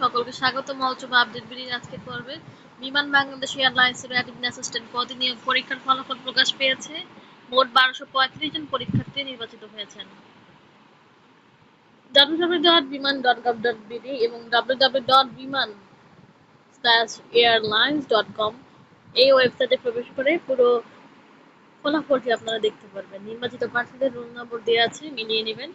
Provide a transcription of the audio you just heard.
সকলকে স্বাগত মহোৎসব আপডেট বিডির আজকে পর্বে বিমান বাংলাদেশ এয়ারলাইন্সের অ্যাডমিন অ্যাসিস্ট্যান্ট পদে নিয়োগ পরীক্ষার ফলাফল প্রকাশ পেয়েছে। মোট বারোশো পঁয়ত্রিশ জন পরীক্ষার্থী নির্বাচিত হয়েছেন। www.biman.gov.bd এবং ডট কম এই ওয়েবসাইটে প্রবেশ করে পুরো ফলাফলটি আপনারা দেখতে পারবেন। নির্বাচিত প্রার্থীদের রোল নম্বর দেওয়া আছে, মিলিয়ে নেবেন।